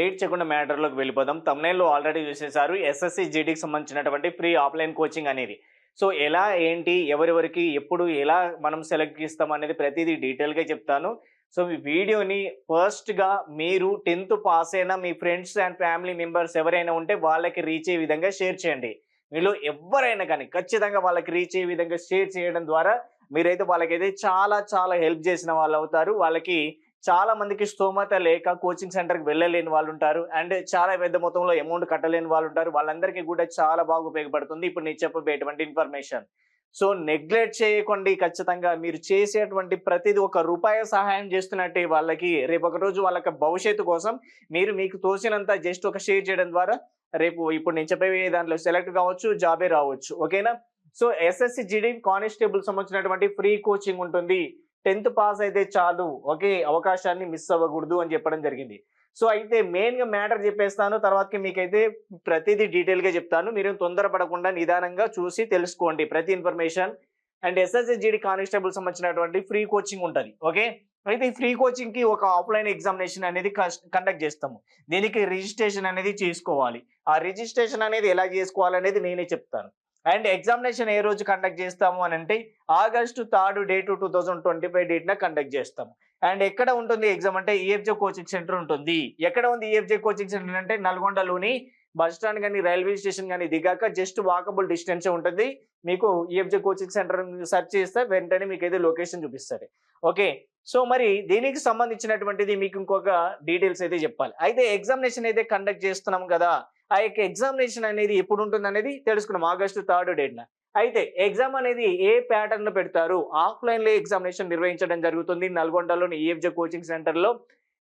Late చేయకుండా మ్యాటర్లోకి వెళ్ళిపోదాం. తమ్నేల్లో already చూసేసారు SSC జీడీకి సంబంధించినటువంటి ఫ్రీ ఆఫ్లైన్ కోచింగ్ అనేది. సో ఎలా ఏంటి ఎవరెవరికి ఎప్పుడు ఎలా మనం సెలెక్ట్ ఇస్తాం అనేది ప్రతిదీ డీటెయిల్గా చెప్తాను. సో మీ వీడియోని ఫస్ట్గా మీరు టెన్త్ పాస్ అయిన మీ ఫ్రెండ్స్ అండ్ ఫ్యామిలీ మెంబర్స్ ఎవరైనా ఉంటే వాళ్ళకి రీచ్ అయ్యే విధంగా షేర్ చేయండి. మీలో ఎవరైనా కానీ ఖచ్చితంగా వాళ్ళకి రీచ్ అయ్యే విధంగా షేర్ చేయడం ద్వారా మీరైతే వాళ్ళకైతే చాలా చాలా హెల్ప్ చేసిన వాళ్ళు అవుతారు. వాళ్ళకి చాలా మందికి స్తోమత లేక కోచింగ్ సెంటర్కి వెళ్ళలేని వాళ్ళు ఉంటారు. అండ్ చాలా పెద్ద మొత్తంలో అమౌంట్ కట్టలేని వాళ్ళు ఉంటారు. వాళ్ళందరికీ కూడా చాలా బాగా ఉపయోగపడుతుంది. ఇప్పుడు నేను చెప్పబోయేటువంటి ఇన్ఫర్మేషన్ సో నెగ్లెక్ట్ చేయకండి ఖచ్చితంగా. మీరు చేసేటువంటి ప్రతిదీ ఒక రూపాయి సహాయం చేస్తున్నట్టే వాళ్ళకి. రేపు ఒక రోజు వాళ్ళకి భవిష్యత్తు కోసం మీరు మీకు తోచినంత జస్ట్ ఒక షేర్ చేయడం ద్వారా రేపు ఇప్పుడు నేను చెప్పే దాంట్లో సెలెక్ట్ కావచ్చు జాబే రావచ్చు. ఓకేనా సో ఎస్ఎస్సి జీడీ కానిస్టేబుల్ సంబంధించినటువంటి ఫ్రీ కోచింగ్ ఉంటుంది. టెన్త్ పాస్ అయితే చాలు ఒకే అవకాశాన్ని మిస్ అవ్వకూడదు అని చెప్పడం జరిగింది. సో అయితే మెయిన్గా మ్యాటర్ చెప్పేస్తాను తర్వాతకి మీకైతే ప్రతిదీ డీటెయిల్గా చెప్తాను. మీరు తొందరపడకుండా నిదానంగా చూసి తెలుసుకోండి. ప్రతి information and SSC GD constable సంబంధించినటువంటి ఫ్రీ కోచింగ్ ఉంటుంది ఓకే? అయితే ఈ ఫ్రీ కోచింగ్కి ఒక ఆఫ్లైన్ ఎగ్జామినేషన్ అనేది కండక్ట్ చేస్తాము. దీనికి రిజిస్ట్రేషన్ అనేది చేసుకోవాలి. ఆ రిజిస్ట్రేషన్ అనేది ఎలా చేసుకోవాలనేది నేనే చెప్తాను. అండ్ ఎగ్జామినేషన్ ఏ రోజు కండక్ట్ చేస్తాము అని అంటే August third date two thousand twenty five డేట్న conduct చేస్తాము. అండ్ ఎక్కడ ఉంటుంది ఎగ్జామ్ అంటే ఈఎఫ్జే కోచింగ్ సెంటర్ ఉంటుంది. ఎక్కడ ఉంది ఈఎఫ్జే కోచింగ్ సెంటర్ అంటే నల్గొండలోని బస్ స్టాండ్ కానీ రైల్వే స్టేషన్ కానీ దిగాక జస్ట్ వాకబుల్ డిస్టెన్స్ ఉంటుంది. మీకు ఈఎఫ్జే కోచింగ్ సెంటర్ సెర్చ్ చేస్తే వెంటనే మీకు అయితే లొకేషన్ చూపిస్తారు. ఓకే. సో మరి దీనికి సంబంధించినటువంటిది మీకు ఇంకొక డీటెయిల్స్ అయితే చెప్పాలి. అయితే ఎగ్జామినేషన్ అయితే కండక్ట్ చేస్తున్నాం కదా. ఆ యొక్క ఎగ్జామినేషన్ అనేది ఎప్పుడు ఉంటుంది అనేది తెలుసుకున్నాం ఆగస్టు థర్డ్ డేట్న అయితే ఎగ్జామ్ అనేది ఏ ప్యాటర్న్లో పెడతారు? ఆఫ్లైన్లో ఎగ్జామినేషన్ నిర్వహించడం జరుగుతుంది నల్గొండలోని ఈఎఫ్జే కోచింగ్ సెంటర్లో.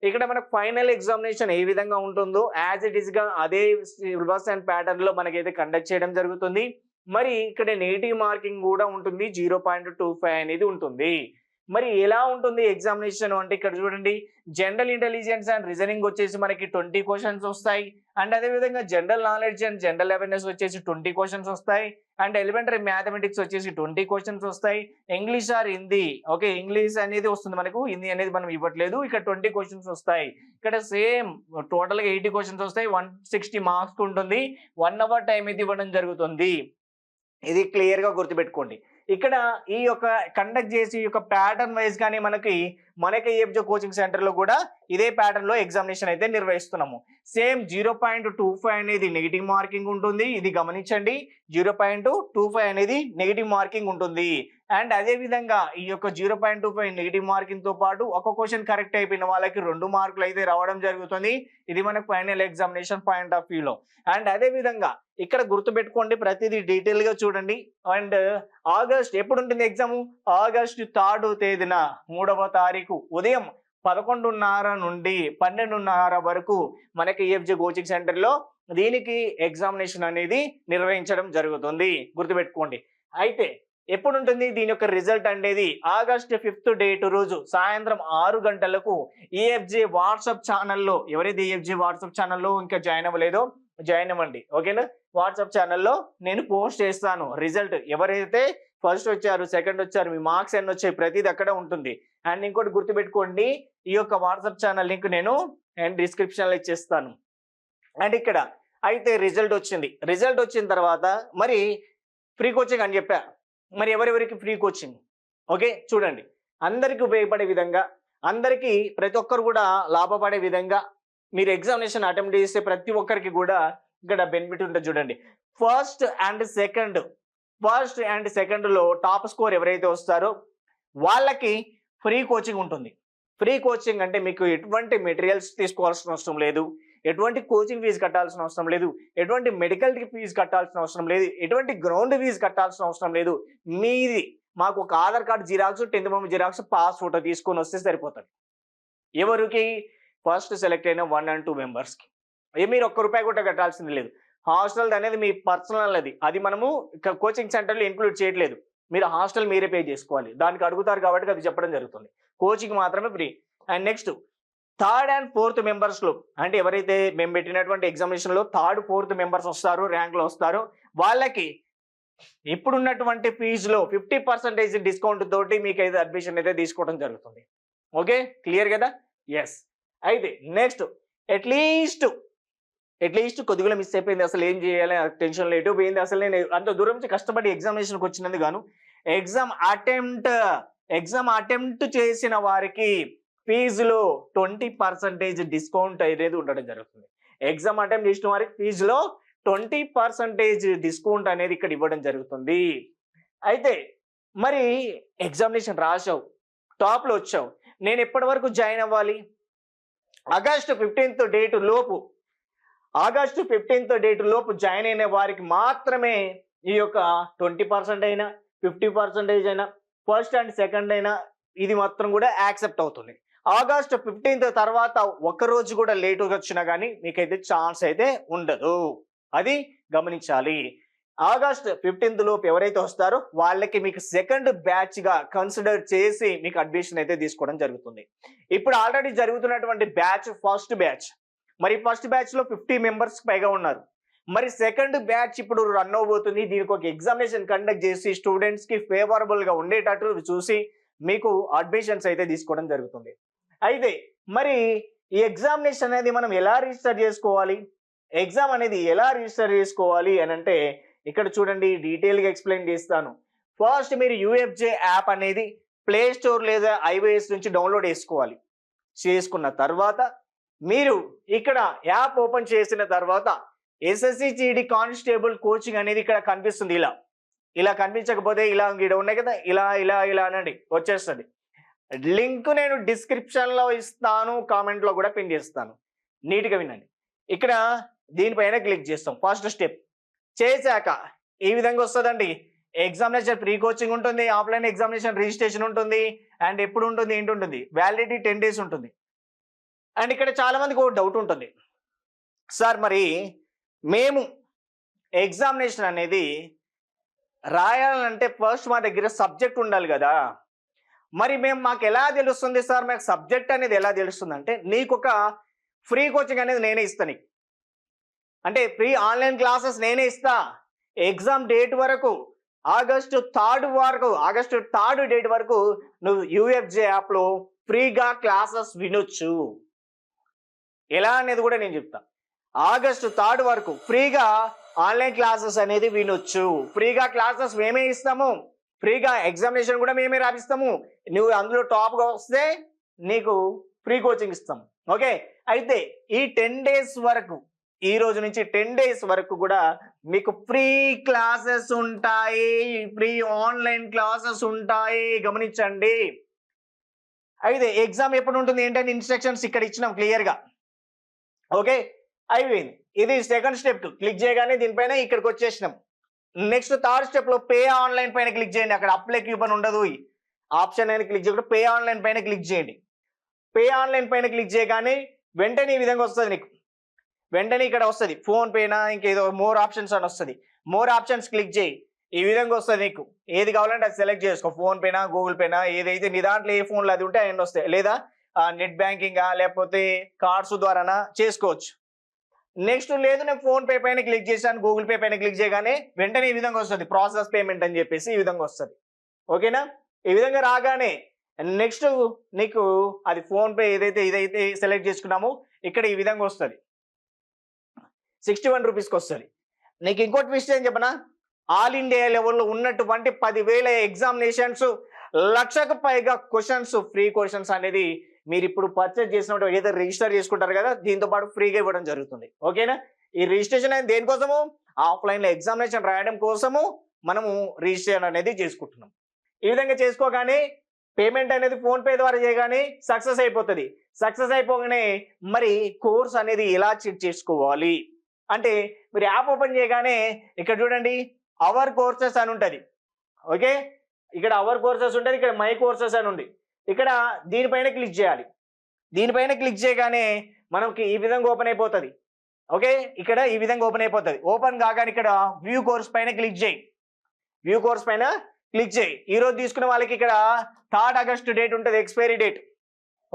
ఇక్కడ మనకు ఫైనల్ ఎగ్జామినేషన్ ఏ విధంగా ఉంటుందో యాజ్ ఇట్ ఈస్గా అదే సిలబస్ అండ్ ప్యాటర్న్లో మనకైతే కండక్ట్ చేయడం జరుగుతుంది. మరి ఇక్కడ నెగిటివ్ మార్కింగ్ కూడా ఉంటుంది జీరో పాయింట్ టూ ఫైవ్ అనేది ఉంటుంది. మరి ఎలా ఉంటుంది ఎగ్జామినేషన్ అంటే ఇక్కడ చూడండి జనరల్ ఇంటెలిజెన్స్ అండ్ రీజనింగ్ వచ్చేసి మనకి ట్వంటీ క్వశ్చన్స్ వస్తాయి. అండ్ అదేవిధంగా general knowledge and general awareness వచ్చేసి ట్వంటీ క్వశ్చన్స్ వస్తాయి. అండ్ ఎలిమెంటరీ మ్యాథమెటిక్స్ వచ్చేసి ట్వంటీ క్వశ్చన్స్ వస్తాయి. English or Hindi okay English అనేది వస్తుంది మనకు హిందీ అనేది మనం ఇవ్వట్లేదు. ఇక్కడ ట్వంటీ క్వశ్చన్స్ వస్తాయి. ఇక్కడ సేమ్ టోటల్గా ఎయిటీ క్వశ్చన్స్ వస్తాయి. వన్ సిక్స్టీ మార్క్స్ ఉంటుంది. వన్ అవర్ టైం అయితే ఇవ్వడం జరుగుతుంది. ఇది క్లియర్గా గుర్తుపెట్టుకోండి. ఇక్కడ ఈ యొక్క కండక్ట్ చేసి ఈ యొక్క ప్యాటర్న్ వైజ్ కానీ మనకి మనకి ఏఎఫ్జో కోచింగ్ సెంటర్లో కూడా ఇదే ప్యాటర్న్లో ఎగ్జామినేషన్ అయితే నిర్వహిస్తున్నాము. Same zero point two five అనేది నెగిటివ్ మార్కింగ్ ఉంటుంది. ఇది గమనించండి. జీరో పాయింట్ టూ ఫైవ్ అనేది నెగిటివ్ మార్కింగ్ ఉంటుంది. అండ్ అదే విధంగా ఈ యొక్క zero point two five negative మార్కింగ్తో పాటు ఒక క్వశ్చన్ కరెక్ట్ అయిపోయిన వాళ్ళకి రెండు మార్కులు అయితే రావడం జరుగుతుంది. ఇది మనకు ఫైనల్ ఎగ్జామినేషన్ పాయింట్ ఆఫ్ వ్యూలో. అండ్ అదే విధంగా ఇక్కడ గుర్తుపెట్టుకోండి ప్రతిదీ డీటెయిల్గా చూడండి. అండ్ ఆగస్ట్ ఎప్పుడు ఉంటుంది ఎగ్జామ్? ఆగస్ట్ థర్డ్ తేదీన మూడవ తారీఖు ఉదయం పదకొండున్నర నుండి పన్నెండున్నర వరకు మనకి ఈఎఫ్జి కోచింగ్ సెంటర్లో దీనికి ఎగ్జామినేషన్ అనేది నిర్వహించడం జరుగుతుంది. గుర్తుపెట్టుకోండి. అయితే ఎప్పుడు ఉంటుంది దీని యొక్క రిజల్ట్ అనేది ఆగస్ట్ ఫిఫ్త్ డేట్ రోజు సాయంత్రం ఆరు గంటలకు ఏఎఫ్జే వాట్సాప్ ఛానల్లో ఎవరైతే ఏఎఫ్జే వాట్సాప్ ఛానల్లో ఇంకా జాయిన్ అవ్వలేదో జాయిన్ అవ్వండి. ఓకేనా? వాట్సాప్ ఛానల్లో నేను పోస్ట్ చేస్తాను. రిజల్ట్ ఎవరైతే ఫస్ట్ వచ్చారు సెకండ్ వచ్చారు మీ మార్క్స్ ఎన్ని వచ్చాయి ప్రతిది అక్కడ ఉంటుంది. అండ్ ఇంకోటి గుర్తుపెట్టుకోండి ఈ యొక్క వాట్సాప్ ఛానల్ లింక్ నేను అండ్ డిస్క్రిప్షన్లో ఇచ్చేస్తాను. అండ్ ఇక్కడ అయితే రిజల్ట్ వచ్చింది. రిజల్ట్ వచ్చిన తర్వాత మరి ఫ్రీ కోచింగ్ అని చెప్పా. మరి ఎవరెవరికి ఫ్రీ కోచింగ్? ఓకే చూడండి. అందరికీ ఉపయోగపడే విధంగా అందరికీ ప్రతి ఒక్కరు కూడా లాభపడే విధంగా మీరు ఎగ్జామినేషన్ అటెంప్ట్ చేసే ప్రతి ఒక్కరికి కూడా ఇక్కడ బెనిఫిట్ ఉంటుంది చూడండి. First and second first and సెకండ్లో టాప్ స్కోర్ ఎవరైతే వస్తారో వాళ్ళకి ఫ్రీ కోచింగ్ ఉంటుంది. ఫ్రీ కోచింగ్ అంటే మీకు ఎటువంటి మెటీరియల్స్ తీసుకోవాల్సిన అవసరం లేదు. ఎటువంటి కోచింగ్ ఫీజు కట్టాల్సిన అవసరం లేదు. ఎటువంటి మెడికల్ ఫీజు కట్టాల్సిన అవసరం లేదు. ఎటువంటి గ్రౌండ్ ఫీజు కట్టాల్సిన అవసరం లేదు. మీది మాకు ఒక Aadhaar card xerox tenth month xerox pass photo తీసుకొని వస్తే సరిపోతుంది. ఎవరికి? ఫస్ట్ సెలెక్ట్ అయిన వన్ అండ్ టూ మెంబర్స్కి ఏ మీరు ఒక్క రూపాయి కూడా కట్టాల్సింది లేదు. హాస్టల్ అనేది మీ పర్సనల్ అది. అది మనము కోచింగ్ సెంటర్లో ఇంక్లూడ్ చేయట్లేదు. మీరు హాస్టల్ మీరే పే చేసుకోవాలి. దానికి అడుగుతారు కాబట్టి అది చెప్పడం జరుగుతుంది. కోచింగ్ మాత్రమే free. And next third and fourth మెంబర్స్లో అంటే ఎవరైతే మేము పెట్టినటువంటి ఎగ్జామినేషన్లో థర్డ్ ఫోర్త్ మెంబర్స్ వస్తారు ర్యాంక్లో వస్తారు వాళ్ళకి ఇప్పుడున్నటువంటి ఫీజులో ఫిఫ్టీ పర్సెంటేజ్ డిస్కౌంట్ తోటి మీకు అయితే అడ్మిషన్ అయితే తీసుకోవడం జరుగుతుంది. ఓకే క్లియర్ కదా? ఎస్ అయితే next at least at least కొద్దిగా మిస్ అయిపోయింది. అసలు ఏం చేయాలి? టెన్షన్ లేటు పోయింది. అసలు నేను అంత దూరం నుంచి కష్టపడి ఎగ్జామినేషన్కి వచ్చినందుకు గాను ఎగ్జామ్ అటెంప్ట్ ఎగ్జామ్ అటెంప్ట్ చేసిన వారికి ఫీజులో ట్వంటీ పర్సెంటేజ్ డిస్కౌంట్ అనేది ఉండడం జరుగుతుంది. ఎగ్జామ్ అటెంప్ట్ చేసిన వారికి ఫీజులో ట్వంటీ పర్సెంటేజ్ డిస్కౌంట్ అనేది ఇక్కడ ఇవ్వడం జరుగుతుంది. అయితే మరి ఎగ్జామినేషన్ రాసావు టాప్లో వచ్చావు నేను ఎప్పటి వరకు జాయిన్ అవ్వాలి? ఆగస్టు ఫిఫ్టీన్త్ డేట్ లోపు ఆగస్టు ఫిఫ్టీన్త్ డేట్ లోపు జాయిన్ అయిన వారికి మాత్రమే ఈ యొక్క ట్వంటీ పర్సెంట్ అయినా ఫిఫ్టీ పర్సెంటేజ్ అయినా ఫస్ట్ అండ్ సెకండ్ అయినా ఇది మాత్రం కూడా యాక్సెప్ట్ అవుతుంది. ఆగస్ట్ ఫిఫ్టీన్త్ తర్వాత ఒక్క రోజు కూడా లేటుగా వచ్చినా కానీ మీకైతే ఛాన్స్ అయితే ఉండదు. అది గమనించాలి. ఆగస్ట్ ఫిఫ్టీన్త్ లోపు ఎవరైతే వస్తారో వాళ్ళకి మీకు సెకండ్ బ్యాచ్గా కన్సిడర్ చేసి మీకు అడ్మిషన్ అయితే తీసుకోవడం జరుగుతుంది. ఇప్పుడు ఆల్రెడీ జరుగుతున్నటువంటి బ్యాచ్ ఫస్ట్ బ్యాచ్. మరి ఫస్ట్ బ్యాచ్లో ఫిఫ్టీ మెంబర్స్ పైగా ఉన్నారు. మరి సెకండ్ బ్యాచ్ ఇప్పుడు రన్ అవబోతుంది దీనికి ఒక ఎగ్జామినేషన్ కండక్ట్ చేసి స్టూడెంట్స్కి ఫేవరబుల్గా ఉండేటట్టు చూసి మీకు అడ్మిషన్స్ అయితే తీసుకోవడం జరుగుతుంది. అయితే మరి ఈ ఎగ్జామినేషన్ అనేది మనం ఎలా రిజిస్టర్ చేసుకోవాలి? ఎగ్జామ్ అనేది ఎలా రిజిస్టర్ చేసుకోవాలి అని అంటే ఇక్కడ చూడండి డీటెయిల్గా ఎక్స్ప్లెయిన్ చేస్తాను. ఫస్ట్ మీరు యూఎఫ్జే యాప్ అనేది ప్లే స్టోర్ లేదా ఐఓఎస్ నుంచి డౌన్లోడ్ చేసుకోవాలి. చేసుకున్న తర్వాత మీరు ఇక్కడ యాప్ ఓపెన్ చేసిన తర్వాత ఎస్ఎస్సి జీడి కానిస్టేబుల్ కోచింగ్ అనేది ఇక్కడ కనిపిస్తుంది. ఇలా. ఇలా కనిపించకపోతే ఇలా ఇక్కడ ఉన్నాయి కదా ఇలా ఇలా ఇలా అనండి. వచ్చేస్తుంది. లింక్ నేను డిస్క్రిప్షన్లో ఇస్తాను కామెంట్లో కూడా పిన్ చేస్తాను. నీట్గా వినండి. ఇక్కడ దీనిపైన క్లిక్ చేస్తాం. First step. చేశాక ఈ విధంగా వస్తుందండి. ఎగ్జామినేషన్ ప్రీ కోచింగ్ ఉంటుంది ఆఫ్లైన్ ఎగ్జామినేషన్ రిజిస్ట్రేషన్ ఉంటుంది అండ్ ఎప్పుడు ఉంటుంది ఏంటి ఉంటుంది వ్యాలిడిటీ టెన్ డేస్ ఉంటుంది. అండ్ ఇక్కడ చాలా మందికి ఒక డౌట్ ఉంటుంది. సార్ మరి మేము ఎగ్జామినేషన్ అనేది రాయాలంటే ఫస్ట్ మా దగ్గర సబ్జెక్ట్ ఉండాలి కదా. మరి మేము మాకు ఎలా తెలుస్తుంది సార్? మాకు సబ్జెక్ట్ అనేది ఎలా తెలుస్తుంది అంటే నీకు ఒక ఫ్రీ కోచింగ్ అనేది నేనే ఇస్తా నీకు. అంటే ఫ్రీ ఆన్లైన్ క్లాసెస్ నేనే ఇస్తా. ఎగ్జామ్ డేట్ వరకు ఆగస్టు థర్డ్ వరకు ఆగస్టు థర్డ్ డేట్ వరకు నువ్వు యూఎఫ్జే యాప్లో ఫ్రీగా క్లాసెస్ వినొచ్చు. ఎలా అనేది కూడా నేను చెప్తా. ఆగస్టు థర్డ్ వరకు ఫ్రీగా ఆన్లైన్ క్లాసెస్ అనేది వినొచ్చు. ఫ్రీగా క్లాసెస్ మేమే ఇస్తాము. ఫ్రీగా ఎగ్జామినేషన్ కూడా మేమే రాపిస్తాము. నువ్వు అందులో టాప్గా వస్తే నీకు ఫ్రీ కోచింగ్ ఇస్తాం. ఓకే అయితే ఈ టెన్ డేస్ వరకు ఈ రోజు నుంచి టెన్ డేస్ వరకు కూడా మీకు ఫ్రీ క్లాసెస్ ఉంటాయి. ఫ్రీ ఆన్లైన్ క్లాసెస్ ఉంటాయి. గమనించండి. అయితే ఎగ్జామ్ ఎప్పుడు ఉంటుంది? ఏంటంటే ఇన్స్ట్రక్షన్స్ ఇక్కడ ఇచ్చినాం క్లియర్గా ఓకే అయిపోయింది. ఇది సెకండ్ స్టెప్ క్లిక్ చేయగానే దీనిపైన ఇక్కడికి వచ్చేసినాం. నెక్స్ట్ థర్డ్ స్టెప్లో పే ఆన్లైన్ పైన క్లిక్ చేయండి. అక్కడ అప్లై క్యూపన్ ఉండదు. ఆప్షన్ అయినా క్లిక్ చేయకుండా పే ఆన్లైన్ పైన క్లిక్ చేయండి. పే ఆన్లైన్ పైన క్లిక్ చేయగానే వెంటనే ఈ విధంగా వస్తుంది నీకు. వెంటనే ఇక్కడ వస్తుంది. ఫోన్ పేనా ఇంకేదో మోర్ ఆప్షన్స్ అని వస్తుంది. మోర్ ఆప్షన్స్ క్లిక్ చేయి. ఈ విధంగా వస్తుంది నీకు. ఏది కావాలంటే అది సెలెక్ట్ చేసుకో. ఫోన్ పేనా గూగుల్ పేనా ఏదైతే నీ దాంట్లో ఏ ఫోన్లో అది ఉంటే అవన్నీ వస్తాయి. లేదా నెట్ బ్యాంకింగ్ లేకపోతే కార్డ్స్ ద్వారానా చేసుకోవచ్చు. నెక్స్ట్ లేదు నేను ఫోన్ పే పైన క్లిక్ చేశాను గూగుల్ పే పైన క్లిక్ చేయగానే వెంటనే ఈ విధంగా వస్తుంది. ప్రాసెస్ పేమెంట్ అని చెప్పేసి ఈ విధంగా వస్తుంది. ఓకేనా? ఈ విధంగా రాగానే నెక్స్ట్ నీకు అది ఫోన్ పే ఏదైతే ఇదైతే సెలెక్ట్ చేసుకున్నామో ఇక్కడ ఈ విధంగా వస్తుంది. సిక్స్టీ వన్ రూపీస్కి వస్తుంది. నీకు ఇంకోటి విషయం ఏం చెప్పనా? ఆల్ ఇండియా లెవెల్లో ఉన్నటువంటి పదివేల ఎగ్జామినేషన్స్ లక్షకు పైగా క్వశ్చన్స్ ఫ్రీ క్వశ్చన్స్ అనేది మీరు ఇప్పుడు పర్చేజ్ చేసినప్పుడు ఏదో రిజిస్టర్ చేసుకుంటారు కదా దీంతో పాటు ఫ్రీగా ఇవ్వడం జరుగుతుంది. ఓకేనా? ఈ రిజిస్ట్రేషన్ అనేది దేనికోసము ఆఫ్లైన్లో ఎగ్జామినేషన్ రాయడం కోసము మనము రిజిస్ట్రేషన్ అనేది చేసుకుంటున్నాం. ఈ విధంగా చేసుకోగానే పేమెంట్ అనేది ఫోన్ పే ద్వారా చేయగానే సక్సెస్ అయిపోతుంది. సక్సెస్ అయిపోగానే మరి కోర్స్ అనేది ఎలా చెక్ చేసుకోవాలి? అంటే మీరు యాప్ ఓపెన్ చేయగానే ఇక్కడ చూడండి అవర్ కోర్సెస్ అని ఉంటుంది. ఓకే? ఇక్కడ అవర్ కోర్సెస్ ఉంటుంది ఇక్కడ మై కోర్సెస్ అని ఉంది. ఇక్కడ దీనిపైన క్లిక్ చేయాలి. దీనిపైన క్లిక్ చేయగానే మనకి ఈ విధంగా ఓపెన్ అయిపోతుంది. ఓకే? ఇక్కడ ఈ విధంగా ఓపెన్ అయిపోతుంది. ఓపెన్ కాగానే ఇక్కడ వ్యూ కోర్స్ పైన క్లిక్ చేయి. వ్యూ కోర్స్ పైన క్లిక్ చేయి. ఈ రోజు తీసుకున్న వాళ్ళకి ఇక్కడ థర్డ్ ఆగస్ట్ డేట్ ఉంటుంది ఎక్స్పైరీ డేట్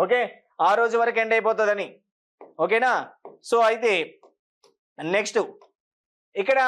ఓకే? ఆ రోజు వరకు ఎండ్ అయిపోతుందని. ఓకేనా? సో అయితే నెక్స్ట్ ఇక్కడ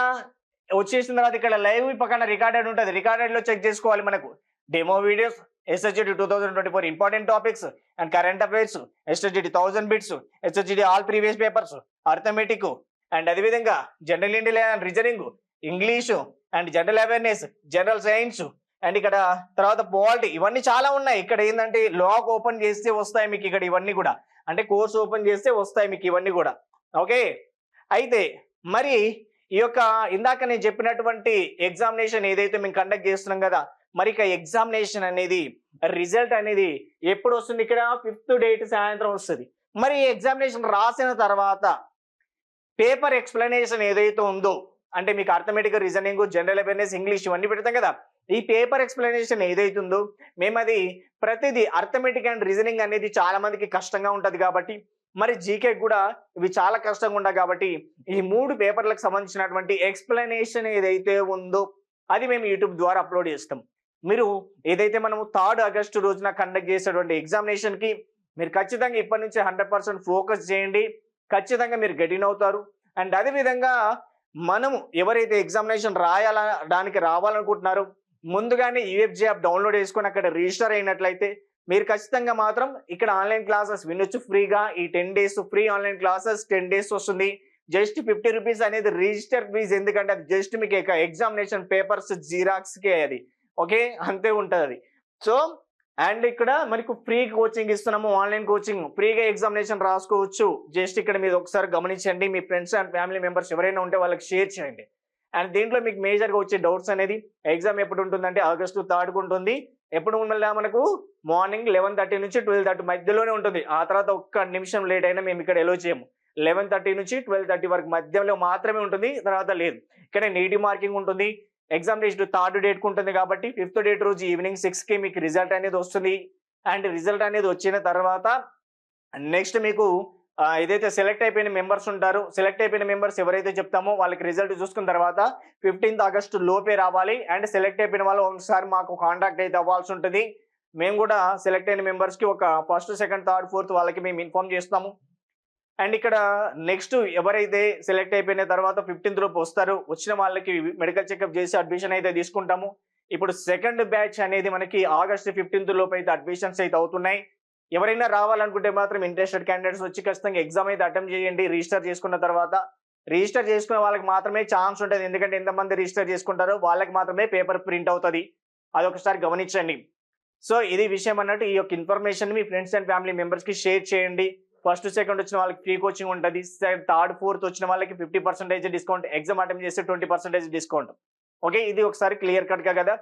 వచ్చేసిన తర్వాత ఇక్కడ లైవ్ పక్కన రికార్డెడ్ ఉంటుంది. రికార్డెడ్లో చెక్ చేసుకోవాలి మనకు. Demo videos SHD two thousand twenty four important topics and current affairs SHD thousand bits SHD all previous papers arithmetic and అదేవిధంగా general India and reasoning English and general awareness general science and ఇక్కడ తర్వాత polity ఇవన్నీ చాలా ఉన్నాయి. ఇక్కడ ఏంటంటే lock open చేస్తే వస్తాయి మీకు ఇక్కడ ఇవన్నీ కూడా. అంటే కోర్స్ ఓపెన్ చేస్తే వస్తాయి మీకు ఇవన్నీ కూడా. ఓకే అయితే మరి ఈ యొక్క ఇందాక నేను చెప్పినటువంటి ఎగ్జామినేషన్ ఏదైతే మేము కండక్ట్ చేస్తున్నాం కదా మరి ఇక ఎగ్జామినేషన్ అనేది రిజల్ట్ అనేది ఎప్పుడు వస్తుంది ఇక్కడ? ఫిఫ్త్ డేట్ సాయంత్రం వస్తుంది. మరి ఈ ఎగ్జామినేషన్ రాసిన తర్వాత పేపర్ ఎక్స్ప్లెనేషన్ ఏదైతే ఉందో అంటే మీకు arithmetic reasoning general awareness English ఇవన్నీ పెడతాం కదా? ఈ పేపర్ ఎక్స్ప్లెనేషన్ ఏదైతే ఉందో మేము అది ప్రతిదీ అర్థమెటిక్ అండ్ రీజనింగ్ అనేది చాలా మందికి కష్టంగా ఉంటుంది కాబట్టి మరి జీకే కూడా ఇవి చాలా కష్టంగా ఉండవు కాబట్టి ఈ మూడు పేపర్లకు సంబంధించినటువంటి ఎక్స్ప్లెనేషన్ ఏదైతే ఉందో అది మేము యూట్యూబ్ ద్వారా అప్లోడ్ చేస్తాం. మీరు ఏదైతే మనము థర్డ్ ఆగస్టు రోజున కండక్ట్ చేసేటువంటి ఎగ్జామినేషన్కి మీరు ఖచ్చితంగా ఇప్పటి నుంచి హండ్రెడ్ పర్సెంట్ ఫోకస్ చేయండి. ఖచ్చితంగా మీరు గెటిన్ అవుతారు. అండ్ అదేవిధంగా మనము ఎవరైతే ఎగ్జామినేషన్ రాయాల దానికి రావాలనుకుంటున్నారో ముందుగానే యూఎఫ్జీ యాప్ డౌన్లోడ్ చేసుకొని అక్కడ రిజిస్టర్ అయినట్లయితే మీరు ఖచ్చితంగా మాత్రం ఇక్కడ ఆన్లైన్ క్లాసెస్ వినొచ్చు ఫ్రీగా ఈ ten days free online classes ten days వస్తుంది. జస్ట్ ఫిఫ్టీ రూపీస్ అనేది రిజిస్టర్ ఫీజ్ ఎందుకంటే అది జస్ట్ మీకు ఎగ్జామినేషన్ పేపర్స్ జిరాక్స్కే అది. ఓకే? అంతే ఉంటుంది. అది సో అండ్ ఇక్కడ మనకు ఫ్రీ కోచింగ్ ఇస్తున్నాము ఆన్లైన్ కోచింగ్. ఫ్రీగా ఎగ్జామినేషన్ రాసుకోవచ్చు. జస్ట్ ఇక్కడ మీరు ఒకసారి గమనించండి. మీ ఫ్రెండ్స్ అండ్ ఫ్యామిలీ మెంబర్స్ ఎవరైనా ఉంటే వాళ్ళకి షేర్ చేయండి. అండ్ దీంట్లో మీకు మేజర్గా వచ్చే డౌట్స్ అనేది ఎగ్జామ్ ఎప్పుడు ఉంటుందంటే ఆగస్టు థర్డ్కు ఉంటుంది. ఎప్పుడు ఉండాలి మనకు మార్నింగ్ లెవెన్ థర్టీ నుంచి ట్వెల్వ్ థర్టీ మధ్యలోనే ఉంటుంది. ఆ తర్వాత ఒక్క నిమిషం లేట్ అయినా మేము ఇక్కడ ఎలో చేయము. లెవెన్ థర్టీ నుంచి ట్వెల్వ్ థర్టీ వరకు మధ్యలో మాత్రమే ఉంటుంది తర్వాత లేదు. ఇక్కడ నీటి మార్కింగ్ ఉంటుంది. ఎగ్జామ్ డేట్ థర్డ్ డేట్కి ఉంటుంది కాబట్టి ఫిఫ్త్ డేట్ రోజు ఈవినింగ్ సిక్స్కి మీకు రిజల్ట్ అనేది వస్తుంది. అండ్ రిజల్ట్ అనేది వచ్చిన తర్వాత నెక్స్ట్ మీకు ఏదైతే సెలెక్ట్ అయిపోయిన మెంబర్స్ ఉంటారు సెలెక్ట్ అయిపోయిన మెంబర్స్ ఎవరైతే చెప్తామో వాళ్ళకి రిజల్ట్ చూసుకున్న తర్వాత ఫిఫ్టీన్త్ ఆగస్టు లోపే రావాలి. అండ్ సెలెక్ట్ అయిపోయిన వాళ్ళు ఒకసారి మాకు కాంటాక్ట్ అయితే అవ్వాల్సి ఉంటుంది. మేము కూడా సెలెక్ట్ అయిన మెంబర్స్కి ఒక ఫస్ట్ సెకండ్ థర్డ్ ఫోర్త్ వాళ్ళకి మేము ఇన్ఫార్మ్ చేస్తాము. అండ్ ఇక్కడ నెక్స్ట్ ఎవరైతే సెలెక్ట్ అయిపోయిన తర్వాత ఫిఫ్టీన్త్ లోపు వస్తారో వచ్చిన వాళ్ళకి మెడికల్ చెకప్ చేసి అడ్మిషన్ అయితే తీసుకుంటాము. ఇప్పుడు సెకండ్ బ్యాచ్ అనేది మనకి ఆగస్ట్ ఫిఫ్టీన్త్ లోపు అయితే అడ్మిషన్స్ అయితే అవుతున్నాయి. ఎవరైనా రావాలనుకుంటే మాత్రం ఇంట్రెస్టెడ్ క్యాండిడేట్స్ వచ్చి ఖచ్చితంగా ఎగ్జామ్ అయితే అటెంప్ట్ చేయండి రిజిస్టర్ చేసుకున్న తర్వాత. రిజిస్టర్ చేసుకునే వాళ్ళకి మాత్రమే ఛాన్స్ ఉంటుంది. ఎందుకంటే ఎంతమంది రిజిస్టర్ చేసుకుంటారో వాళ్ళకి మాత్రమే పేపర్ ప్రింట్ అవుతుంది. అదొకసారి గమనించండి. సో ఇది విషయం అన్నట్టు ఈ యొక్క ఇన్ఫర్మేషన్ మీ ఫ్రెండ్స్ అండ్ ఫ్యామిలీ మెంబర్స్కి షేర్ చేయండి. ఫస్ట్ సెకండ్ వచ్చిన వాళ్ళకి ఫ్రీ కోచింగ్ ఉంటుంది. థర్డ్ ఫోర్త్ వచ్చిన వాళ్ళకి fifty percentage discount exam attempt చేస్తే ట్వంటీ పర్సెంటేజ్ డిస్కౌంట్ ఓకే ఇది ఒకసారి క్లియర్ కట్గా కదా?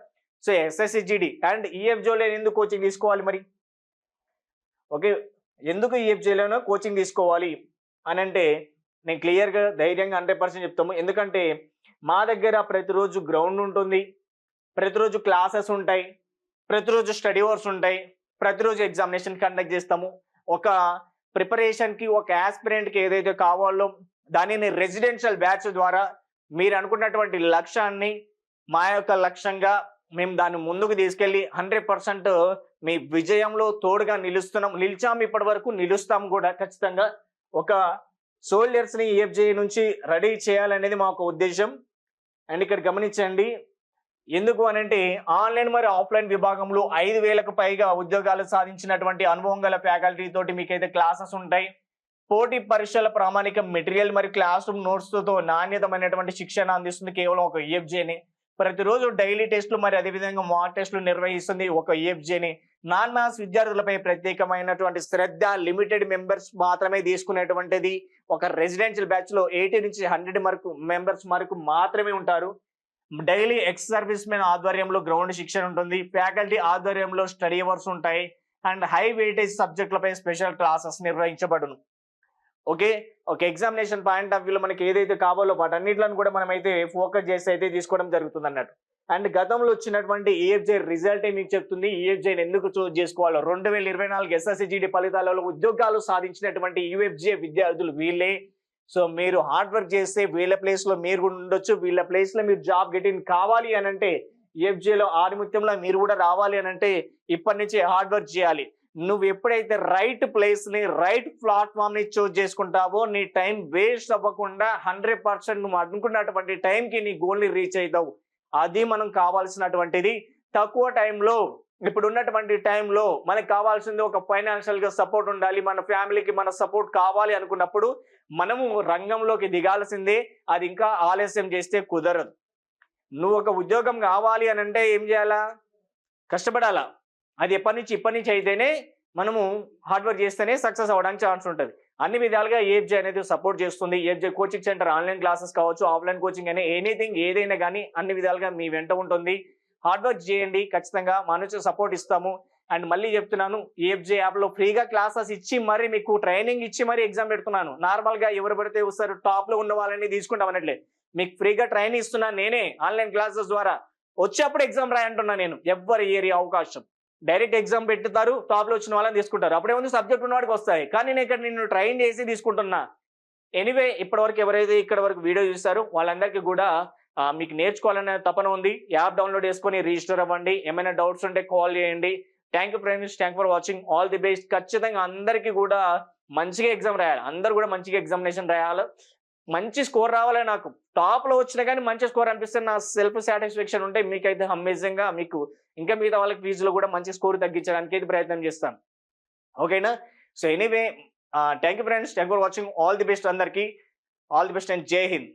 సో ఎస్ఎస్సి జీడి అండ్ ఈఎఫ్జోలో ఎందుకు కోచింగ్ తీసుకోవాలి మరి? ఓకే ఎందుకు ఈఎఫ్జేలోనో కోచింగ్ తీసుకోవాలి అని అంటే నేను క్లియర్గా ధైర్యంగా హండ్రెడ్ పర్సెంట్ చెప్తాము. ఎందుకంటే మా దగ్గర ప్రతిరోజు గ్రౌండ్ ఉంటుంది. ప్రతిరోజు క్లాసెస్ ఉంటాయి. ప్రతిరోజు స్టడీ అవర్స్ ఉంటాయి. ప్రతిరోజు ఎగ్జామినేషన్ కండక్ట్ చేస్తాము. ఒక ప్రిపరేషన్కి ఒక యాస్పిరెంట్కి ఏదైతే కావాలో దానిని రెసిడెన్షియల్ బ్యాచ్ ద్వారా మీరు అనుకున్నటువంటి లక్ష్యాన్ని మా యొక్క లక్ష్యంగా మేము దాన్ని ముందుకు తీసుకెళ్ళి హండ్రెడ్ పర్సెంట్ మీ విజయంలో తోడుగా నిలుస్తున్నాం. నిలిచాం ఇప్పటి వరకు నిలుస్తాం కూడా ఖచ్చితంగా. ఒక సోల్జర్స్ని ఈఎఫ్జే నుంచి రెడీ చేయాలనేది మా ఒక ఉద్దేశం. అండ్ ఇక్కడ గమనించండి ఎందుకు అనంటే ఆన్లైన్ మరియు ఆఫ్లైన్ విభాగంలో ఐదు వేలకు పైగా ఉద్యోగాలు సాధించినటువంటి అనుభవం గల ఫ్యాకల్టీ తోటి మీకైతే క్లాసెస్ ఉంటాయి. పోటీ పరీక్షల ప్రామాణిక మెటీరియల్ మరియు క్లాస్ రూమ్ నోట్స్తో నాణ్యతమైనటువంటి శిక్షణ అందిస్తుంది కేవలం ఒక ఈఎఫ్జేని. ప్రతిరోజు డైలీ టెస్టులు మరి అదేవిధంగా మాక్ టెస్టులు నిర్వహిస్తుంది ఒక ఈఎఫ్జేని. నాన్ మ్యాథ్స్ విద్యార్థులపై ప్రత్యేకమైనటువంటి శ్రద్ధ లిమిటెడ్ మెంబర్స్ మాత్రమే తీసుకునేటువంటిది. ఒక రెసిడెన్షియల్ బ్యాచ్లో ఎయిటీ నుంచి హండ్రెడ్ వరకు మెంబర్స్ వరకు మాత్రమే ఉంటారు. డైలీ ఎక్స్ సర్వీస్ మెన్ ఆధ్వర్యంలో గ్రౌండ్ శిక్షణ ఉంటుంది. ఫ్యాకల్టీ ఆధ్వర్యంలో స్టడీ అవర్స్ ఉంటాయి. అండ్ హై వెయిటేజ్ సబ్జెక్టులపై స్పెషల్ క్లాసెస్ నిర్వహించబడును. ఓకే? ఒక ఎగ్జామినేషన్ పాయింట్ ఆఫ్ వ్యూలో మనకి ఏదైతే కావాలో వాటన్నిటిని కూడా మనం అయితే ఫోకస్ చేసి అయితే తీసుకోవడం జరుగుతుంది అన్నట్టు అండ్ గతంలో వచ్చినటువంటి ఈఎఫ్జై రిజల్ట్ మీకు చెప్తుంది? ఈఎఫ్జే ఎందుకు చూజ్ చేసుకోవాలో? రెండు వేల ఇరవై నాలుగు ఎస్ఎస్సిజిడి ఫలితాలలో ఉద్యోగాలు సాధించినటువంటి యూఎఫ్జే విద్యార్థులు వీళ్ళే. సో మీరు హార్డ్ వర్క్ చేస్తే వీళ్ళ ప్లేస్లో మీరు కూడా ఉండొచ్చు వీళ్ళ ప్లేస్లో మీరు జాబ్ గెటిన్ కావాలి అని అంటే ఎఫ్జేలో ఆధిముత్యంలో మీరు కూడా రావాలి అని అంటే ఇప్పటి నుంచి హార్డ్ వర్క్ చేయాలి. నువ్వు ఎప్పుడైతే రైట్ ప్లేస్ని రైట్ ప్లాట్ఫామ్ని చూజ్ చూస్ చేసుకుంటావో నీ టైం వేస్ట్ అవ్వకుండా హండ్రెడ్ పర్సెంట్ నువ్వు అనుకున్నటువంటి టైంకి నీ గోల్ని రీచ్ అవుతావు. అది మనం కావాల్సినటువంటిది. తక్కువ టైంలో ఇప్పుడు ఉన్నటువంటి టైంలో మనకు కావాల్సింది ఒక ఫైనాన్షియల్గా సపోర్ట్ ఉండాలి మన ఫ్యామిలీకి మన సపోర్ట్ కావాలి అనుకున్నప్పుడు మనము రంగంలోకి దిగాల్సిందే అది ఇంకా ఆలస్యం చేస్తే కుదరదు. నువ్వు ఒక ఉద్యోగం కావాలి అని అంటే ఏం చేయాలా? కష్టపడాలా? అది ఎప్పటి నుంచి ఇప్పటి నుంచి అయితేనే మనము హార్డ్వర్క్ చేస్తేనే సక్సెస్ అవ్వడానికి ఛాన్స్ ఉంటుంది. అన్ని విధాలుగా ఏఎఫ్జే అనేది సపోర్ట్ చేస్తుంది. AFJ coaching centre online classes కావచ్చు ఆఫ్లైన్ కోచింగ్ అనే ఎనీథింగ్ ఏదైనా కానీ అన్ని విధాలుగా మీ వెంట ఉంటుంది. హార్డ్ వర్క్ చేయండి ఖచ్చితంగా మా నుంచి సపోర్ట్ ఇస్తాము. అండ్ మళ్ళీ చెప్తున్నాను ఏఎఫ్జే యాప్లో ఫ్రీగా క్లాసెస్ ఇచ్చి మరి మీకు ట్రైనింగ్ ఇచ్చి మరి ఎగ్జామ్ పెడుతున్నాను. నార్మల్గా ఎవరు పడితే వస్తారు టాప్లో ఉన్న వాళ్ళని తీసుకుంటాం అనట్లే మీకు ఫ్రీగా ట్రైనింగ్ ఇస్తున్నాను నేనే ఆన్లైన్ క్లాసెస్ ద్వారా వచ్చేప్పుడు ఎగ్జామ్ రాయంటున్నా నేను ఎవ్వరి ఏరియా అవకాశం. డైరెక్ట్ ఎగ్జామ్ పెట్టుతారు టాప్లో వచ్చిన వాళ్ళని తీసుకుంటారు. అప్పుడే ఉంది సబ్జెక్ట్ ఉన్నవాడికి వస్తాయి. కానీ నేను ఇక్కడ నిన్ను ట్రైన్ చేసి తీసుకుంటున్నా. ఎనీవే ఇప్పటివరకు ఎవరైతే ఇక్కడ వరకు వీడియో చూస్తారో వాళ్ళందరికీ కూడా మీకు నేర్చుకోవాలనే తపన ఉంది. యాప్ డౌన్లోడ్ చేసుకొని రిజిస్టర్ అవ్వండి. ఏమైనా డౌట్స్ ఉంటే కాల్ చేయండి. Thank you friends thank for watching all the best ఖచ్చితంగా అందరికీ కూడా మంచిగా ఎగ్జామ్ రాయాలి. అందరు కూడా మంచిగా ఎగ్జామినేషన్ రాయాలి. మంచి స్కోర్ రావాలి నాకు. టాప్లో వచ్చినా కానీ మంచి స్కోర్ అనిపిస్తే నా సెల్ఫ్ సాటిస్ఫాక్షన్ ఉంటే మీకైతే అమేజింగ్గా మీకు ఇంకా మిగతా వాళ్ళకి ఫీజులో కూడా మంచి స్కోర్ తగ్గించడానికి అయితే ప్రయత్నం చేస్తాను. ఓకేనా so anyway thank you friends thank for watching all the best అందరికీ. All the best and Jai Hind